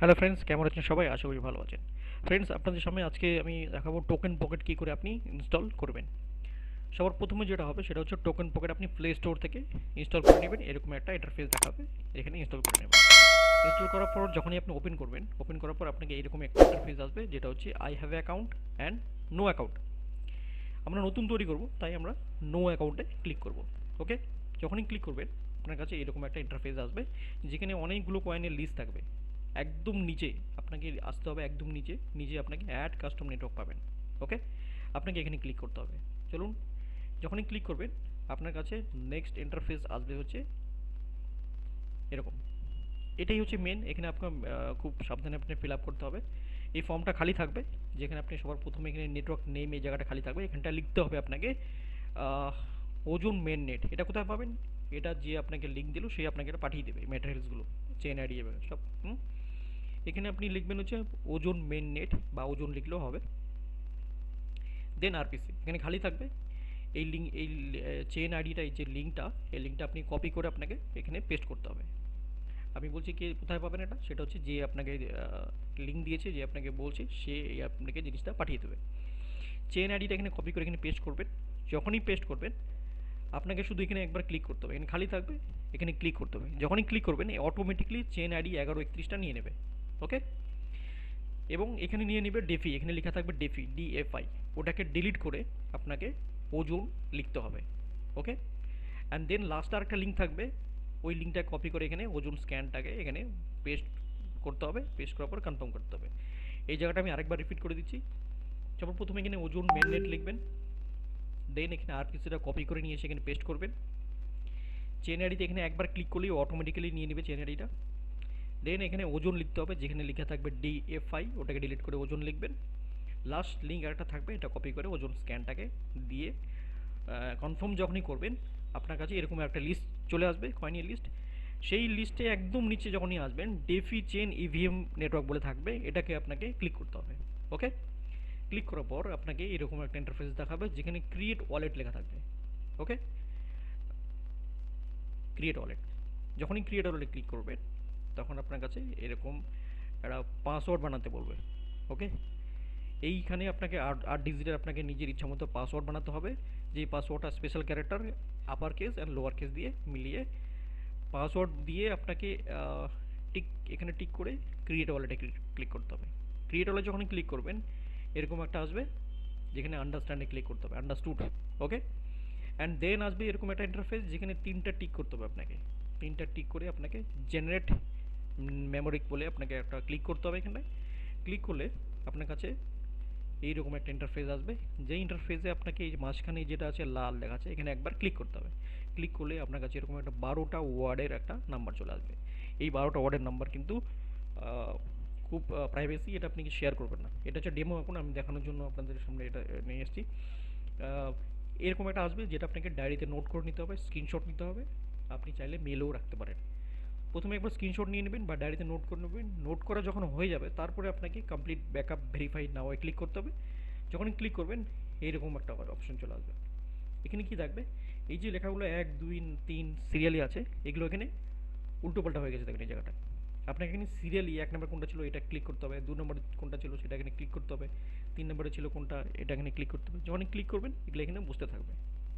Hello friends কেমন আছেন সবাই? আশা করি ভালো আছেন। ফ্রেন্ডস আপনাদের সামনে আজকে আমি দেখাবো টোকেন পকেট কী করে আপনি ইনস্টল করবেন। সবার প্রথমে যেটা হবে সেটা হচ্ছে টোকেন পকেট আপনি প্লে স্টোর থেকে ইনস্টল করে নেবেন। এরকম একটা ইন্টারফেস দেখাবে। এখানে ইনস্টল করে নেবেন। ইনস্টল করার পর যখনই আপনি ওপেন করবেন ওপেন করার পর আপনাকে এরকম একটা ইন্টারফেস আসবে, যেটা হচ্ছে I have account and no account আমরা নতুন তৈরি করব, তাই আমরা নো অ্যাকাউন্টে ক্লিক করব ওকে যখনই ক্লিক করবেন, আপনার কাছে এরকম একটা ইন্টারফেস আসবে, যেখানে অনেকগুলো কয়েনের লিস্ট থাকবে। একদম নিচে, আপনাকে আসতে হবে একদম নিচে নিচে আপনাকে অ্যাড কাস্টম নেটওয়ার্ক পাবেন ওকে আপনাকে এখানে ক্লিক করতে হবে। চলুন, যখনই ক্লিক করবেন, আপনার কাছে নেক্সট ইন্টারফেস আসবে হচ্ছে এরকম। এটাই হচ্ছে মেন এখানে আপনার খুব সাবধানে আপনি ফিল আপ করতে হবে। এই ফর্মটা খালি থাকবে, যেখানে আপনি সবার প্রথমে এখানে নেটওয়ার্ক নেম এই জায়গাটা খালি থাকবে, এখানটা লিখতে হবে আপনাকে ওজন মেন নেট এটা কোথায় পাবেন? এটা যে আপনাকে লিঙ্ক দিল, সে আপনাকে এটা পাঠিয়ে দেবে ম্যাটেরিয়ালসগুলো চেন আইডি সব, হুম? এখানে আপনি লিখবেন হচ্ছে ওজন মেন নেট বা ওজন লিখলেও হবে। দেন আরপিসি এখানে খালি থাকবে। এই লিঙ্ক এই চেন আইডিটা এই যে লিঙ্কটা এই লিঙ্কটা আপনি কপি করে আপনাকে এখানে পেস্ট করতে হবে। আমি বলছি কি কোথায় পাবেন এটা? সেটা হচ্ছে যে আপনাকে লিঙ্ক দিয়েছে, যে আপনাকে বলছে, সে এই আপনাকে জিনিসটা পাঠিয়ে দেবে। চেন আইডিটা এখানে কপি করে এখানে পেস্ট করবেন। যখনই পেস্ট করবেন, আপনাকে শুধু এখানে একবার ক্লিক করতে হবে। এখানে খালি থাকবে, এখানে ক্লিক করতে হবে। যখনই ক্লিক করবেন অটোমেটিকলি চেন আইডি এগারো একত্রিশটা নিয়ে নেবে। ওকে এবং এখানে নিয়ে নেবে ডেফি এখানে লেখা থাকবে ডেফি ডিএফআই ওটাকে ডিলিট করে আপনাকে ওজন লিখতে হবে ওকে অ্যান্ড দেন লাস্ট আর একটা লিঙ্ক থাকবে, ওই লিঙ্কটা কপি করে এখানে ওজন স্ক্যানটাকে এখানে পেস্ট করতে হবে পেস্ট করার পর কনফার্ম করতে হবে। এই জায়গাটা আমি আরেকবার রিপিট করে দিচ্ছি। সবার প্রথমে এখানে ওজন মেন নেট লিখবেন দেন এখানে আর কিছুটা কপি করে নিয়ে এসে এখানে পেস্ট করবেন। চেন আইডিতে এখানে একবার ক্লিক করলেই অটোমেটিক্যালি নিয়ে নেবে চেন আইডিটা দেন এখানে ওজন লিখতে হবে, যেখানে লেখা থাকবে ডিএফআই ওটাকে ডিলিট করে ওজন লিখবেন। লাস্ট লিঙ্ক একটা থাকবে, এটা কপি করে ওজন স্ক্যানটাকে দিয়ে কনফার্ম যখনই করবেন, আপনার কাছে এরকম একটা লিস্ট চলে আসবে কয়েনের লিস্ট সেই লিস্টে একদম নিচে যখনই আসবেন ডেফি চেন ইভিএম নেটওয়ার্ক বলে থাকবে, এটাকে আপনাকে ক্লিক করতে হবে ওকে ক্লিক করার পর আপনাকে এরকম একটা ইন্টারফেস দেখাবে, যেখানে ক্রিয়েট ওয়ালেট লেখা থাকবে ওকে ক্রিয়েট ওয়ালেট যখনই ক্রিয়েট ওয়ালেটে ক্লিক করবেন তখন আপনার কাছে এরকম, একটা পাসওয়ার্ড বানাতে বলবে ওকে এইখানে আপনাকে আট আট ডিজিটের আপনাকে নিজের ইচ্ছা মতো পাসওয়ার্ড বানাতে হবে, যে পাসওয়ার্ডটা special character upper case and lower case দিয়ে মিলিয়ে পাসওয়ার্ড দিয়ে আপনাকে টিক এখানে টিক করে ক্রিয়েট ওয়ালেটে ক্লিক করতে হবে। ক্রিয়েট ওয়ালেট যখন ক্লিক করবেন, এরকম একটা আসবে, যেখানে আন্ডারস্ট্যান্ডে ক্লিক করতে হবে আন্ডারস্টুড ওকে অ্যান্ড দেন আসবে এরকম একটা ইন্টারফেস যেখানে তিনটা টিক করতে হবে আপনাকে। তিনটা টিক করে আপনাকে জেনারেট মেমোরিক বলে আপনাকে একটা ক্লিক করতে হবে এখানে ক্লিক করলে আপনার কাছে এইরকম একটা ইন্টারফেস আসবে। যে ইন্টারফেসে আপনাকে এই মাঝখানে যেটা আছে লাল লেখা আছে এখানে একবার ক্লিক করতে হবে। ক্লিক করলে আপনার কাছে এরকম একটা বারোটা ওয়ার্ডের একটা নাম্বার চলে আসবে। এই বারোটা ওয়ার্ডের নাম্বার কিন্তু খুব প্রাইভেসি এটা আপনি শেয়ার করবেন না। এটা হচ্ছে ডেমো এখন, আমি দেখানোর জন্য আপনাদের সামনে এটা নিয়ে এসেছি। এরকম একটা আসবে যেটা আপনাকে ডায়েরিতে নোট করে নিতে হবে স্ক্রিনশট নিতে হবে। আপনি চাইলে মেলেও রাখতে পারেন। প্রথমে একবার স্ক্রিনশট নিয়ে নেবেন বা ডায়েরিতে নোট করে নেবেন। নোট করা যখন হয়ে যাবে, তারপরে আপনাকে complete backup verify now click করতে হবে। যখনই ক্লিক করবেন, এইরকম একটা অপশন চলে আসবে। এখানে কি থাকবে? এই যে লেখাগুলো এক, দুই, তিন সিরিয়ালি আছে, এগুলো এখানে উল্টোপাল্টা হয়ে গেছে দেখেন এই জায়গাটা। আপনাকে এখানে সিরিয়ালি এক নম্বর কোনটা ছিল এটা ক্লিক করতে হবে, দু নম্বর কোনটা ছিল সেটা এখানে ক্লিক করতে হবে, তিন নম্বরে ছিল কোনটা এটা এখানে ক্লিক করতে হবে। যখনই ক্লিক করবেন, এগুলো এখানে বসতে থাকবে।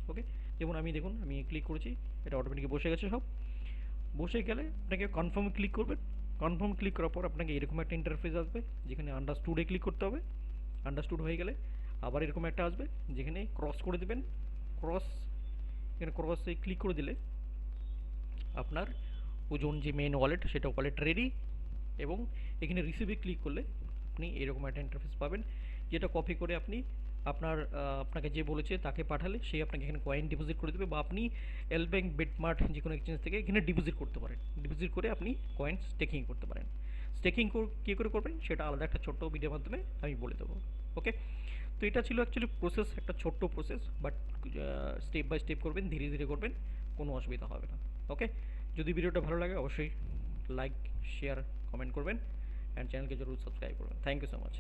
ওকে যেমন আমি দেখুন, আমি ক্লিক করেছি, এটা অটোমেটিক বসে গেছে সব। বসে গেলে আপনাকে কনফার্ম ক্লিক করবেন কনফার্ম ক্লিক করার পর আপনাকে এরকম একটা ইন্টারফেস আসবে, যেখানে আন্ডারস্টুডে ক্লিক করতে হবে। আন্ডারস্টুড হয়ে গেলে আবার এরকম একটা আসবে, যেখানে ক্রস করে দেবেন। ক্রস এখানে ক্রসে ক্লিক করে দিলে আপনার ওজন যে মেন ওয়ালেট সেটা ওয়ালেট রেডি এবং এখানে রিসিভে ক্লিক করলে আপনি এরকম একটা ইন্টারফেস পাবেন, যেটা কপি করে আপনি আপনার আপনাকে যে বলেছে তাকে পাঠালে সে আপনাকে এখানে কয়েন ডিপোজিট করে দেবে বা আপনি এল ব্যাংক বেটমার্ট যে কোনো এক্সচেঞ্জ থেকে এখানে ডিপোজিট করতে পারেন। ডিপোজিট করে আপনি কয়েন স্টেকিং করতে পারেন। স্টেকিং কী করে করবেন? সেটা আলাদা একটা ছোট্ট ভিডিওর মাধ্যমে আমি বলে দেবো। ওকে তো এটা ছিল অ্যাকচুয়ালি প্রসেস একটা ছোট্ট process but step by step করবেন, ধীরে ধীরে করবেন, কোনো অসুবিধা হবে না। ওকে যদি ভিডিওটা ভালো লাগে, অবশ্যই লাইক শেয়ার কমেন্ট করবেন অ্যান্ড চ্যানেলকে জরুর সাবস্ক্রাইব করবেন। Thank you so much